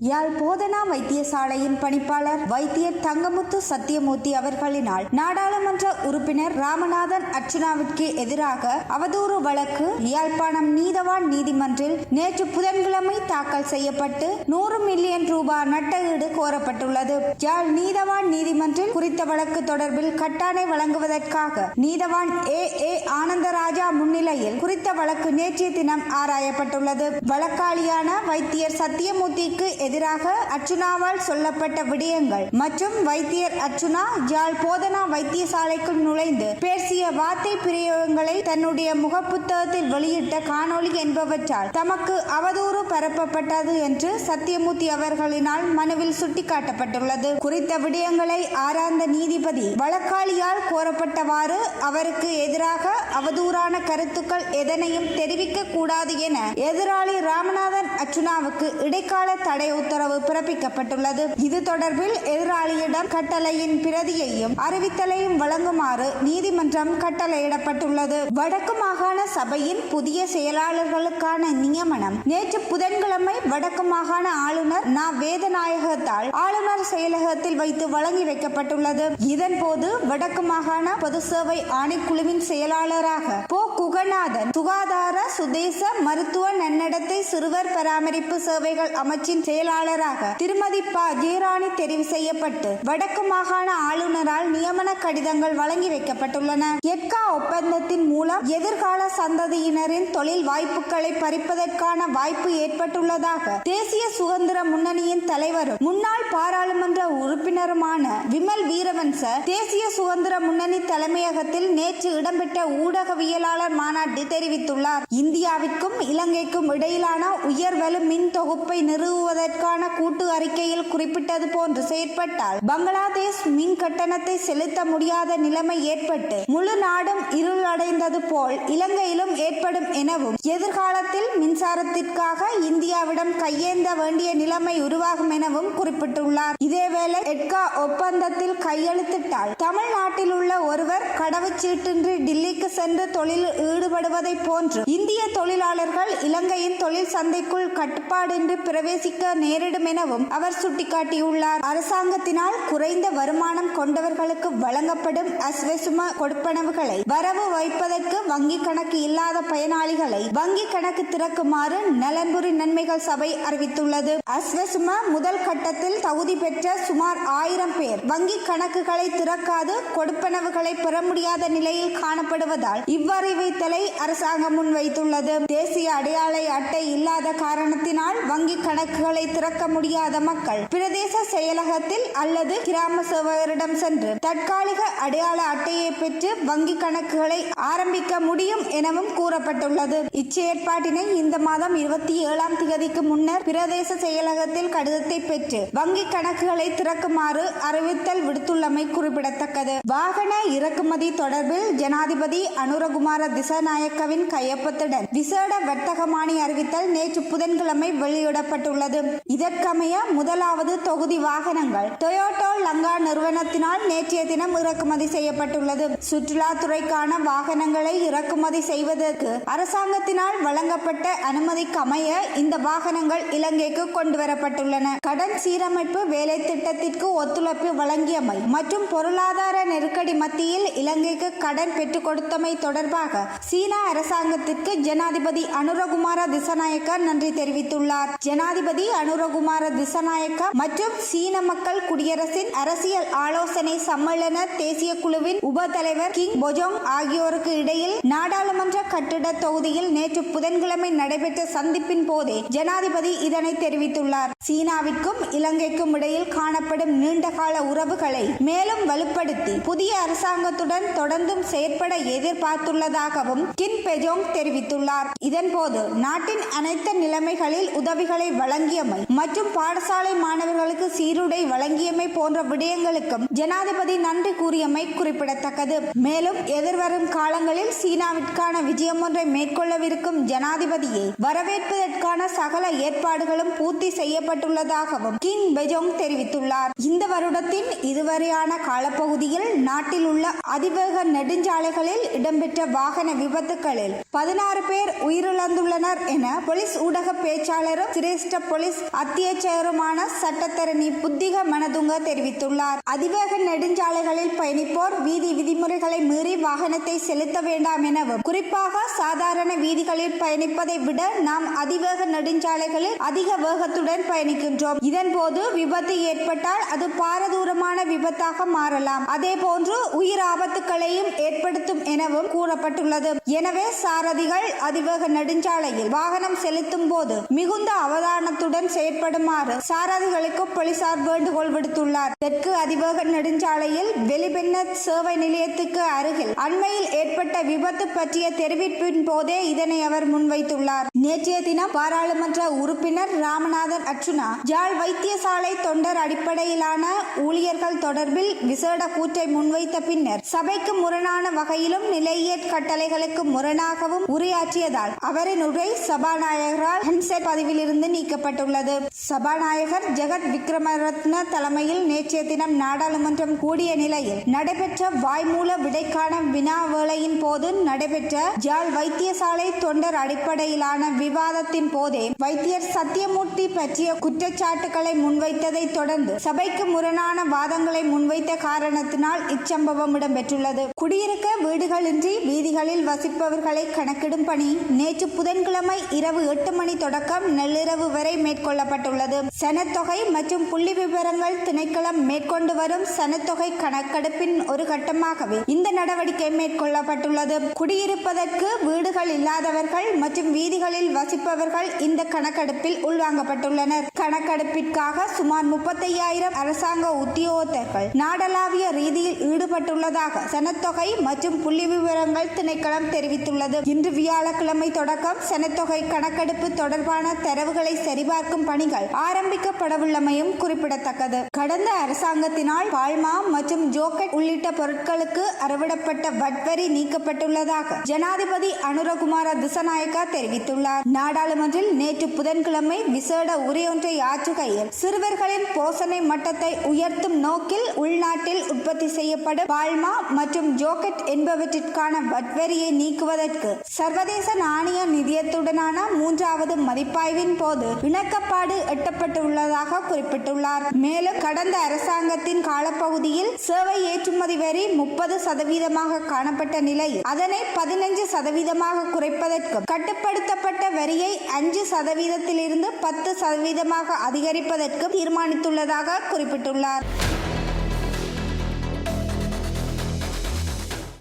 யாழ் போதனா வைத்தியசாலையின் பணிப்பாளர் வைத்தியர் தங்கமுத்து சத்தியமூர்த்தி அவர்களினால் நாடாளுமன்ற உறுப்பினர் ராமநாதன் அர்ச்சனாவிற்கு எதிராக அவதூறு வழக்கு யாழ்ப்பாணம் நீதவான் நீதிமன்றில் நேற்று புதன்கிழமை தாக்கல் செய்யப்பட்டு நூறு மில்லியன் ரூபாய் நட்டஈடு கோரப்பட்டுள்ளது. யாழ் நீதவான் நீதிமன்றில் குறித்த வழக்கு தொடர்பில் கட்டாணை வழங்குவதற்காக நீதவான் ஏ. ஏ. ஆனந்தராஜா முன்னிலையில் குறித்த வழக்கு நேற்றைய தினம் ஆராயப்பட்டுள்ளது. வழக்காளியான வைத்தியர் சத்தியமூர்த்திக்கு எதிராக அர்ச்சுனாவால் சொல்லப்பட்ட விடயங்கள். மற்றும் வைத்தியர் அர்ச்சுனா யாழ் போதனா வைத்தியசாலைக்குள் நுழைந்து பேசிய வார்த்தை பிரயோகங்களை தன்னுடைய முகப்புத்தகத்தில் வெளியிட்ட காணொளி என்பவற்றால் தமக்கு அவதூறு பரப்பப்பட்டது என்று சத்தியமூர்த்தி அவர்களினால் மனுவில் சுட்டிக்காட்டப்பட்டுள்ளது. குறித்த விடயங்களை ஆராய்ந்த நீதிபதி வழக்காளியால் கோரப்பட்டவாறு அவருக்கு எதிராக அவதூறான கருத்துக்கள் எதனையும் தெரிவிக்க கூடாது என எதிராளி ராமநாதன் அர்ச்சுனாவுக்கு இடைக்கால தடை உத்தரவு பிறப்பிக்கப்பட்டுள்ளது. இது தொடர்பில் எதிராளியிடம் கட்டளையின் பிரதியையும் அறிவித்தலையும் வழங்குமாறு நீதிமன்றம் கட்டளையிடப்பட்டுள்ளது. வடக்கு மாகாண சபையின் புதிய செயலாளர்களுக்கான நியமனம் நேற்று புதன்கிழமை வடக்கு மாகாண ஆளுநர் நா. வேதநாயகத்தால் ஆளுநர் செயலகத்தில் வைத்து வழங்கி வைக்கப்பட்டுள்ளது. இதன் போது வடக்கு மாகாண பொது சேவை ஆணைக்குழுவின் செயலாளராக போ. குகநாதன் சுகாதார சுதேச மருத்துவ நன்னடத்தை சிறுவர் பராமரிப்பு சேவைகள் அமைச்சின் செயலாளராக திருமதி ப. ஜெயராணி தெரிவு செய்யப்பட்டு வடக்கு மாகாண ஆளுநரால் நியமன கடிதங்கள் வழங்கி வைக்கப்பட்டுள்ளன. எட்கா ஒப்பந்தத்தின் மூலம் எதிர்கால சந்ததியினரின் தொழில் வாய்ப்புகளை பறிப்பதற்கான வாய்ப்பு ஏற்பட்டுள்ளதாக தேசிய சுதந்திர முன்னணியின் தலைவரும் முன்னாள் பாராளுமன்ற உறுப்பினருமான விமல் வீரவன்ச தேசிய சுதந்திர முன்னணி தலைமையகத்தில் நேற்று இடம்பெற்ற ஊடகவியலாளர் மாநாட்டில் தெரிவித்துள்ளார். இந்தியாவிற்கும் இலங்கைக்கும் இடையிலான உயர்வலு மின் தொகுப்பை நிறுவுவதற்கான கூட்டு அறிக்கையில் குறிப்பிட்டது போன்று செயற்பட்டால் பங்களாதேஷ் மின் கட்டணத்தை செலுத்த முடியாத நிலைமை ஏற்பட்டு முழு நாடும் இருளடைந்தது போல் இலங்கையிலும் ஏற்ப எனவும் எதிர்காலத்தில் மின்சாரத்திற்காக இந்தியாவிடம் கையேந்த வேண்டிய நிலைமை உருவாகும் எனவும் குறிப்பிட்டுள்ளார். இதேவேளை எட்கா ஒப்பந்தத்தில் கையெழுத்திட்டால் தமிழ்நாட்டில் உள்ள ஒருவர் கடவுச்சீட்டின்றி டில்லிக்கு சென்று தொழில் ஈடுபடுவதை போன்று இந்திய தொழிலாளர்கள் இலங்கையின் தொழில் சந்தைக்குள் கட்டுப்பாடின்றி பிரவேசிக்க நேரிடும் எனவும் அவர் சுட்டிக்காட்டியுள்ளார். அரசாங்கத்தினால் குறைந்த வருமானம் கொண்டவர்களுக்கு வழங்கப்படும் அஸ்வசும கொடுப்பனவுகளை வரவு வைப்பதற்கு வங்கி கணக்கு இல்லாத பயனாளிகள் வங்கி கணக்கு திறக்குமாறு நலன்புரி நன்மைகள் சபை அறிவித்துள்ளது. அஸ்வசும முதல் கட்டத்தில் தகுதி பெற்ற சுமார் ஆயிரம் பேர் வங்கி கணக்குகளை திறக்காது கொடுப்பனவுகளை பெற முடியாத நிலையில் காணப்படுவதால் இவ்வறிவித்தலை அரசாங்கம் முன்வைத்துள்ளது. தேசிய அடையாள அட்டை இல்லாத காரணத்தினால் வங்கி கணக்குகளை திறக்க முடியாத மக்கள் பிரதேச செயலகத்தில் அல்லது கிராம சேவகரிடம் சென்று தற்காலிக அடையாள அட்டையை பெற்று வங்கி கணக்குகளை ஆரம்பிக்க முடியும் எனவும் கூறப்பட்டுள்ளது. இச்செயற்பாட்டினை இந்த மாதம் இருபத்தி ஏழாம் திகதிக்கு முன்னர் பிரதேச செயலகத்தில் கடிதத்தை பெற்று வங்கி கணக்குகளை திறக்குமாறு அறிவித்தல் விடுத்துள்ளமை குறிப்பிடத்தக்கது. வாகன இறக்குமதி தொடர்பில் ஜனாதிபதி அனுரகுமார திசாநாயக்கவின் கையொப்பத்துடன் விசேட வர்த்தகமானி அறிவித்தல் நேற்று புதன்கிழமை வெளியிடப்பட்டுள்ளது. இதற்கமைய முதலாவது தொகுதி வாகனங்கள் டொயோட்டோ லங்கா நிறுவனத்தினால் நேற்றைய தினம் இறக்குமதி செய்யப்பட்டுள்ளது. சுற்றுலாத்துறைக்கான வாகனங்களை இறக்குமதி செய்வதற்கு அரசு அரசாங்கத்தினால் வழங்கப்பட்ட அனுமதிக்கு அமைய இந்த வாகனங்கள் இலங்கைக்கு கொண்டு வரப்பட்டுள்ளன கடன் சீரமைப்பு வேலை திட்டத்திற்கு ஒத்துழைப்பு வழங்கியமை மற்றும் பொருளாதார நெருக்கடி மத்தியில் இலங்கைக்கு கடன் பெற்றுக் கொடுத்தமை தொடர்பாக சீனா அரசாங்கத்திற்கு ஜனாதிபதி அனுரகுமார திசநாயக்க நன்றி தெரிவித்துள்ளார். ஜனாதிபதி அனுரகுமார திசநாயக்க மற்றும் சீன மக்கள் குடியரசின் அரசியல் ஆலோசனை சம்மேளன தேசிய குழுவின் உப தலைவர் கிங் பொஜோங் ஆகியோருக்கு இடையில் நாடாளுமன்ற கட்டிட தொகுதி தொகுதியில் நேற்று புதன்கிழமை நடைபெற்ற சந்திப்பின் போதே ஜனாதிபதி இதனை தெரிவித்துள்ளார். சீனாவிற்கும் இலங்கைக்கும் இடையில் காணப்படும் நீண்டகால உறவுகளை மேலும் வலுப்படுத்தி புதிய அரசாங்கத்துடன் தொடர்ந்தும் செயற்பட எதிர்பார்த்துள்ளதாகவும் கின் பெஜோங் தெரிவித்துள்ளார். இதன்போது நாட்டின் அனைத்து நிலைமைகளில் உதவிகளை வழங்கியமை மற்றும் பாடசாலை மாணவர்களுக்கு சீருடை வழங்கியமை போன்ற விடயங்களுக்கும் ஜனாதிபதி நன்றி கூறியமை குறிப்பிடத்தக்கது. மேலும் எதிர்வரும் காலங்களில் சீனாவிற்கான விஜயம் ஒன்றை மேற்கொள்ள மேற்கொள்ளவிருக்கும் ஜனாதிபதியை வரவேற்பதற்கான சகல ஏற்பாடுகளும் பூர்த்தி செய்யப்பட்டுள்ளதாகவும் கிங் பெஜோங் தெரிவித்துள்ளார். இந்த வருடத்தின் இதுவரையான காலப்பகுதியில் நாட்டில் உள்ள அதிவேக நெடுஞ்சாலைகளில் இடம்பெற்ற வாகன விபத்துகளில் பதினாறு பேர் உயிரிழந்துள்ளனர் என போலீஸ் ஊடக பேச்சாளரும் சிரேஷ்ட போலீஸ் அத்தியட்சகருமான சட்டத்தரணி புத்திக மனதுங்க தெரிவித்துள்ளார். அதிவேக நெடுஞ்சாலைகளில் பயணிப்போர் வீதி விதிமுறைகளை மீறி வாகனத்தை செலுத்த வேண்டாம் எனவும் குறிப்பாக சாதாரண சாதாரண வீதிகளில் பயணிப்பதை விட நாம் அதிவேக நெடுஞ்சாலைகளில் அதிக வேகத்துடன் பயணிக்கின்றோம். இதன் போது விபத்து ஏற்பட்டால் அது பாரதூரமான விபத்தாக மாறலாம். அதே போன்று உயிர் ஆபத்துக்களையும் ஏற்படுத்தும் எனவும் கூறப்பட்டுள்ளது. எனவே சாரதிகள் அதிவேக நெடுஞ்சாலையில் வாகனம் செலுத்தும் போது மிகுந்த அவதானத்துடன் செயற்படுமாறு சாரதிகளுக்கு போலீசார் வேண்டுகோள் விடுத்துள்ளார். தெற்கு அதிவேக நெடுஞ்சாலையில் வெளிபெண்ண சேவை நிலையத்துக்கு அருகில் அண்மையில் ஏற்பட்ட விபத்து பற்றிய தெரிவிப்பின் போது இதனை அவர் முன்வைத்துள்ளார். நேற்றைய தினம் பாராளுமன்ற உறுப்பினர் ராமநாதன் அர்ச்சுனா ஜாழ் வைத்தியசாலை தொண்டர் அடிப்படையிலான ஊழியர்கள் தொடர்பில் விசேட கூற்றை முன்வைத்த பின்னர் சபைக்கு முரணான வகையிலும் நிலையியற் கட்டளைகளுக்கு முரணாகவும் உரையாற்றியதால் அவரின் உரை சபாநாயகரால் ஹென்செட் பதவியிலிருந்து நீக்கப்பட்டுள்ளது. சபாநாயகர் ஜெகத் விக்ரமரத்ன தலைமையில் நேற்றைய தினம் நாடாளுமன்றம் கூடிய நிலையில் நடைபெற்ற வாய்மூல விடைக்கான வினா வேளையின் போது நடைபெற்ற ஜாழ் வைத்தியசாலை தொண்டர் அடிப்படையிலான விவாதத்தின் போதே வைத்தியர் சத்தியமூர்த்தி பற்றிய குற்றச்சாட்டுகளை முன்வைத்ததை தொடர்ந்து சபைக்கு முரணான வாதங்களை முன்வைத்த காரணத்தினால் இச்சம்பவம் இடம்பெற்றுள்ளது. குடியிருக்க வீடுகளின்றி வீதிகளில் வசிப்பவர்களை கணக்கிடும் பணி நேற்று புதன்கிழமை இரவு எட்டு மணி தொடக்கம் நள்ளிரவு வரை மேற்கொள்ளப்பட்டுள்ளது. சனத்தொகை மற்றும் புள்ளி விவரங்கள் திணைக்களம் மேற்கொண்டு வரும் சனத்தொகை கணக்கெடுப்பின் ஒரு கட்டமாகவே இந்த நடவடிக்கை மேற்கொள்ளப்பட்டுள்ளது. குடியிருப்பதற்கு வீடுகள் இல்லாதவர்கள் மற்றும் வீதிகளில் வசிப்பவர்கள் இந்த கணக்கெடுப்பில் உள்வாங்கப்பட்டுள்ளனர். கணக்கெடுப்பிற்காக சுமார் முப்பத்தையாயிரம் அரசாங்க உத்தியோகத்தர்கள் நாடளாவிய ரீதியில் ஈடுபட்டுள்ளதாக சனத்தொகை மற்றும் புள்ளி விவரங்கள் திணைக்களம் தெரிவித்துள்ளது. இன்று வியாழக்கிழமை தொடக்கம் சனத்தொகை கணக்கெடுப்பு தொடர்பான தரவுகளை சரிபார்க்கும் பணிகள் ஆரம்பிக்கப்படவுள்ளமையும் குறிப்பிடத்தக்கது. கடந்த அரசாங்கத்தினால் பால்மா மற்றும் ஜோக்கெட் உள்ளிட்ட பொருட்களுக்கு அறவிடப்பட்ட வட்வரி நீக்கப்பட்டுள்ளதாக ஜனாதிபதி அனுரகுமார திசநாயக்கா தெரிவித்துள்ளார். நாடாளுமன்றில் நேற்று புதன்கிழமை விசேட உரையொன்றை ஆற்றுகையில் சிறுவர்களின் போசனை மட்டத்தை உயர்த்தும் நோக்கில் உள்நாட்டில் உற்பத்தி செய்யப்படும் பால்மா மற்றும் ஜோக்கெட் என்பவற்றிற்கான வட்வரியை நீக்குவதற்கு சர்வதேச நாணய நிதியத்துடனான மூன்றாவது மதிப்பாய்வின் போது இணக்கப்பாடு எட்டப்பட்டுள்ளதாக குறிப்பிட்டுள்ளார். மேலும் கடந்த அரசாங்கத்தின் காலப்பகுதியில் சேவை ஏற்றுமதி வரி முப்பது சதவீதமாக காணப்பட்ட நிலையில் அதனை பதினைஞ்சு சதவீதமாக குறைப்பதற்கும் கட்டுப்படுத்தப்பட்ட வரியை அஞ்சு சதவீதத்திலிருந்து பத்து சதவீதமாக அதிகரிப்பதற்கு தீர்மானித்துள்ளதாக குறிப்பிட்டுள்ளார்.